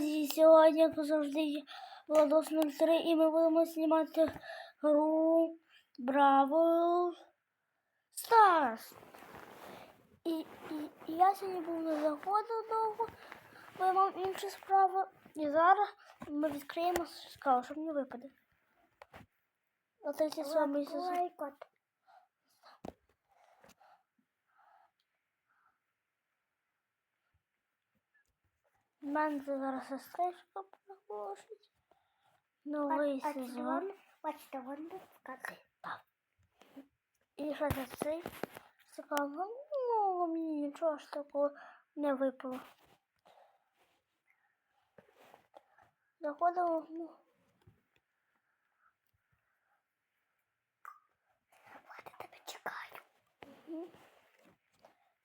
Друзі, сьогодні, як завжди, Владос 03 і ми будемо знімати гру Бравл Старс. І, і, і я сьогодні був не заходив довго, бо я мав інші справи. І зараз ми відкриємо скал, щоб не випаде. На 37 сезон. Мене зараз сестричка проголошить. Новий сезон. Бачите, вон как. І що це цей сказав, ну мені нічого ж такого не випало. Заходимо, ну, Вот я тебе чекаю.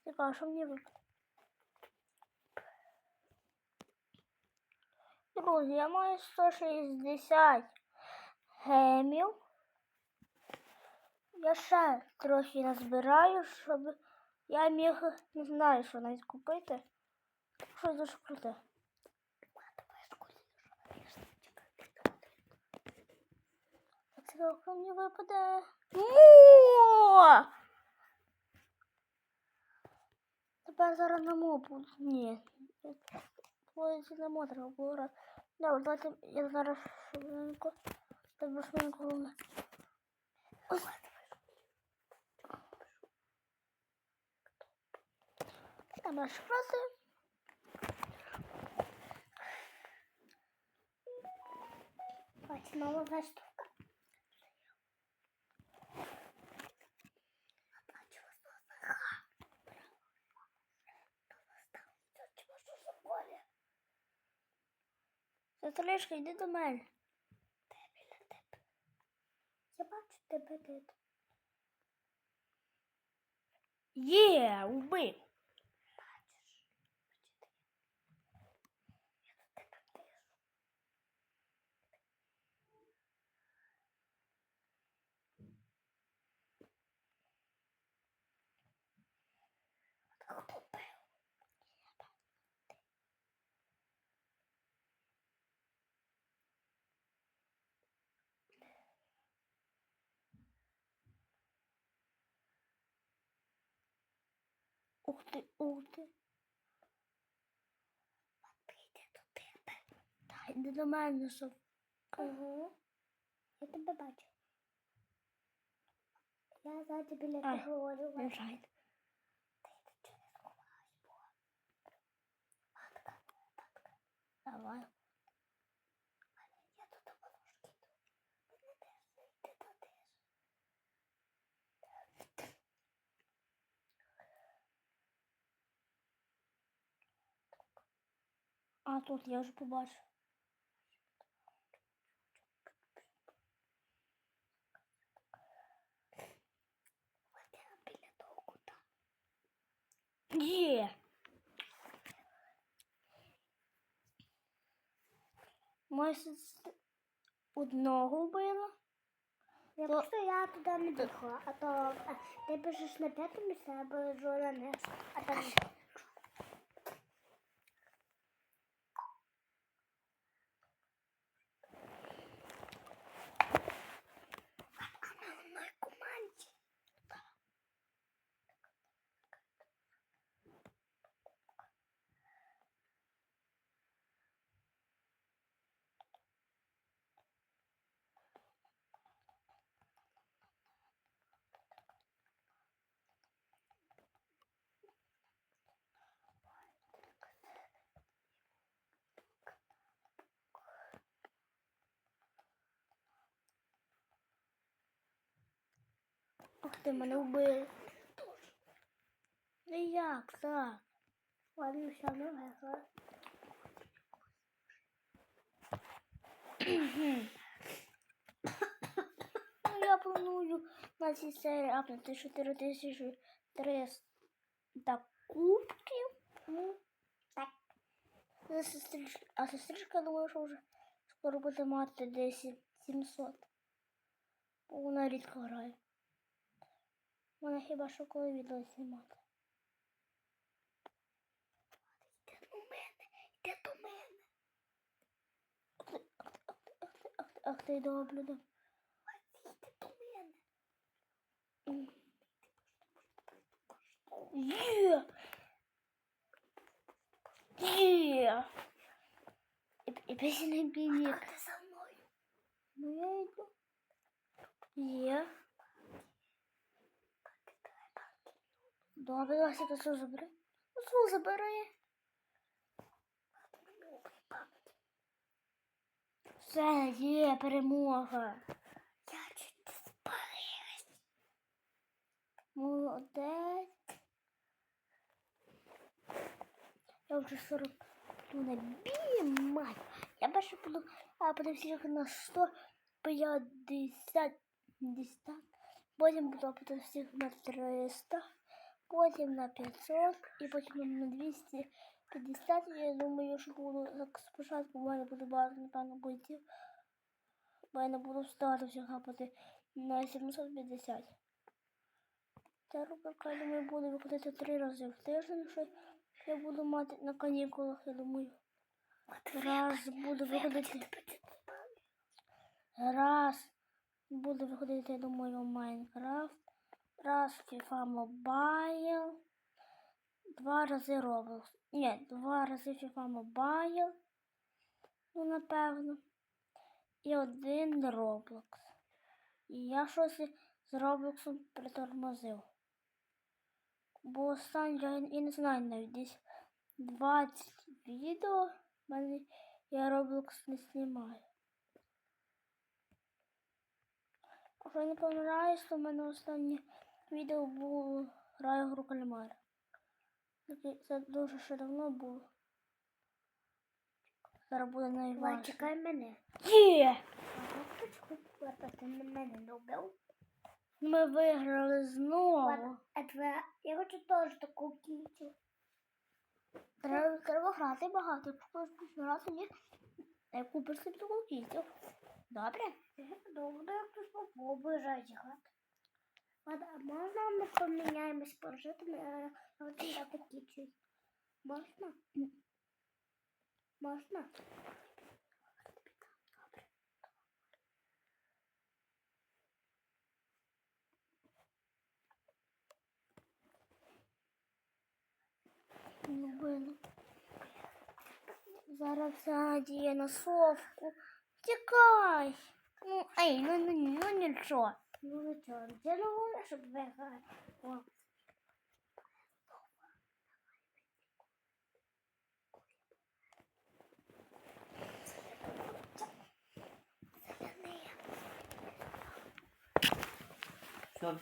цікаво, що мені випало. Друзі, я маю 160 гемів. Я ще трохи назбираю, щоб я міг, не знаю, що навіть купити. Щось дуже круте. Трохи мені випаде. Мо! Тепер зараз на мо буду. Ні. Поїзді на мо треба було раз. Добре, давайте я зараз швиденько. Тебе швиденько головне. Ось. Там. Ось нова штука. Сестричка, йди до мене. Я бачу тебе тут. Є, убив. Ух ти, ух ти. Прийде до тебе. Та йди до мене, щоб. Ага. Я тебе бачу. Я ззаді біля Ай, тебе говорю. Не жай. Давай. Я тут положки йду. Мене теж йти туди. А тут я вже біля того кута. Є. Сестра одного вбила. Я То- просто я туди не бігла, а то а, ти біжиш на п'яте місце, на низ. А там на одній команді. Ух ти, мене вбили. Ну як так? Ладно, все, вигла. Ну, я планую на цій серії апнути 4300 кубків. Ну, так. А сестричка, думаю, що вже скоро буде мати десь 700. Бо вона рідко грає. Вона хіба що коли відео знімати? Йде до мене, йде до мене. Ах ти доблюда. Йде до мене. Є! Є! И песенный билет. Ну я иду. Е. Добре, Вася, ти що забери? Ну, що забери? Все, є, перемога. Я чуть не спалилась. Молодець. Я вже 40 ну, на мать. Я перше буду, а потім всіх на 150 50. Потім буду потім всіх на 300, потім на 500 і потім на 250. Я думаю, що буду спочатку, в мене буде багато, напевно, боїв. Бо я не буду вставати всіх хапати на 750. Ця рубрика, я думаю, буде виходити три рази в тиждень, що я буду мати на канікулах, я думаю. Раз буде виходити. Раз буде виходити, я думаю, Майнкрафт. Раз FIFA Mobile. Два рази Roblox. Ні, два рази FIFA Mobile. Ну, напевно. І один Roblox. І я щось з Роблоксом притормозив. Бо останній я, не знаю навіть десь 20 відео мене я Roblox не знімаю. Якщо я не помиляюсь, то в мене останнє відео було Граю гру кальмара. Це дуже ще давно було. Зараз буде найважче. чекай мене. Є! Ага, ти мене не. Ми виграли знову. Я хочу теж таку кітю. Треба, треба грати багато. Якщо хочеш грати, ні. Я купиш собі таку кітю. Добре? Добре, як хтось попробує грати. Ладно, а можна ми поміняємось пожитими, а я хочу таку кітю. Можна? Можна? Ну, блин. Зараз вся надія на совку. Тікай. Ну, ей, ну, ну, ну нічого. Ну нічого, це головне, щоб виграти. Все.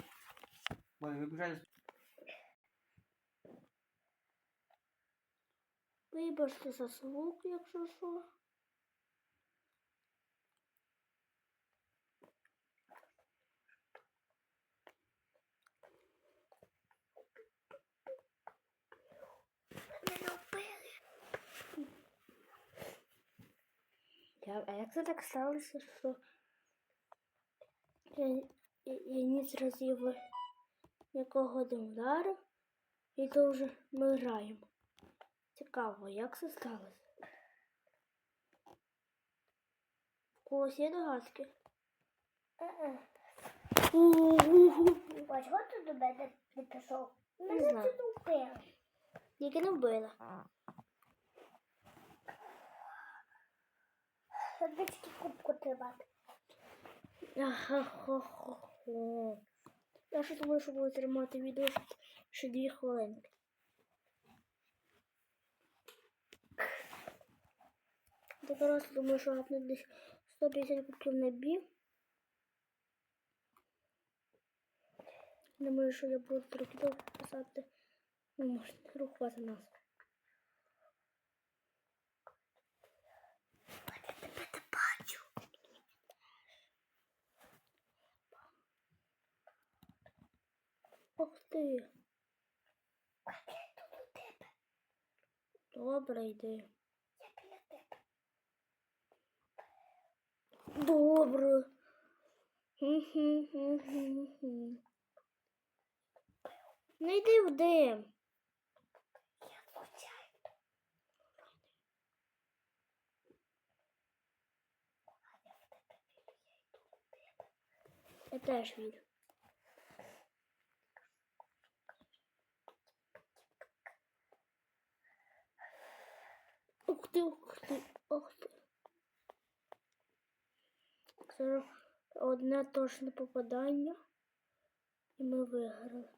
Ой, виключай. Вибачте за звук, якщо що. мене вбили. Я, а як це так сталося, що я, я, я ніц разів нікого не вдарив, і то вже ми граємо. Цікаво, як це сталося? У когось є догадки? Е-е. От ти до мене не пішов. Мене знаю. це не вбили. Тільки не вбила. Сердечки кубку тримати. Я ще думаю, що буду тримати відео ще дві хвилинки. Так раз думаю, що гапне десь 150 кубків на бі. Думаю, що я буду трохи довго писати. Ну, може, рухувати нас. Ох ти. Я тут у тебе. Добре, йди. Я біля тебе. Добре. Не йди в дим. Я звучаю. теж вірю. Ух ти, ух ти, ух ти. Це одне точне попадання. І ми виграли.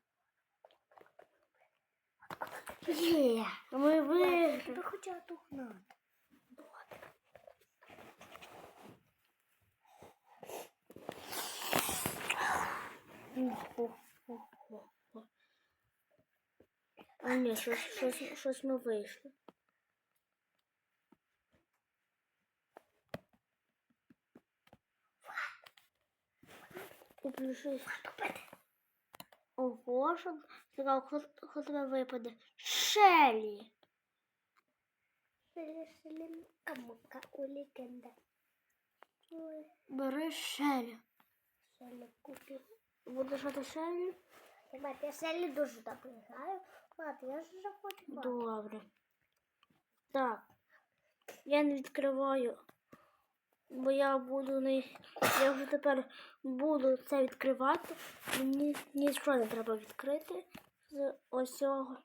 Є, ми виграли. Хотіла тухнати. Хо-хо-хо-хо. А ні, щось, щось, щось ми вийшли. Куплю щось. Ого, що сказав, хто, тебе випаде? Шелі. Камука у легенда. Бери Шелі. Селі купив. Будеш грати Шелі? Мат, я Селі дуже добре граю. Мат, я ж вже хочу. Добре. Так. Я не відкриваю. Бо я буду не. Я вже тепер буду це відкривати. Мені нічого не треба відкрити з ось цього.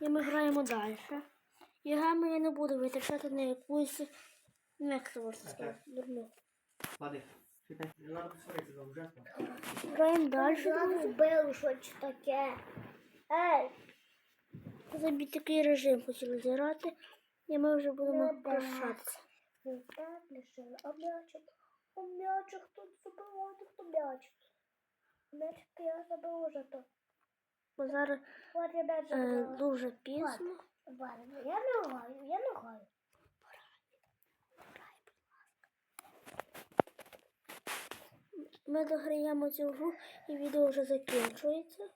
І ми граємо далі. І граємо я не буду витрачати на якусь. Ну, сказати? Дурну. Ужасно. Граємо далі. Друзі. вбив таке. Ей, Забій такий режим хотіли зіграти. І ми вже будемо Ну, прощатися. Ви так лишили. А м'ячик? А м'ячик тут забивати, хто м'ячик? М'ячик я забив уже то. Бо зараз От я е, забила. дуже пізно. Ладно, я не граю, я не граю. Ми дограємо цю гру і відео вже закінчується.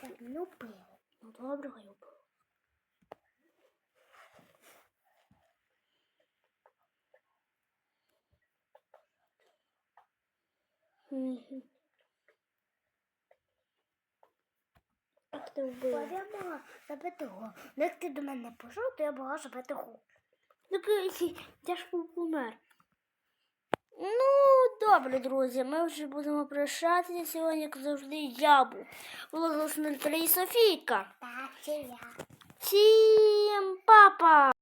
Так, ну. Ну добре, Гаюб. Я забити гол. Ну, як ти до мене пішов, то я забити гол. Так е, я ж помер. Ну, добре, друзі, ми вже будемо прощатися. Сьогодні, як завжди, я був. Волос 03 Софійка. Так, це я. Всім папа!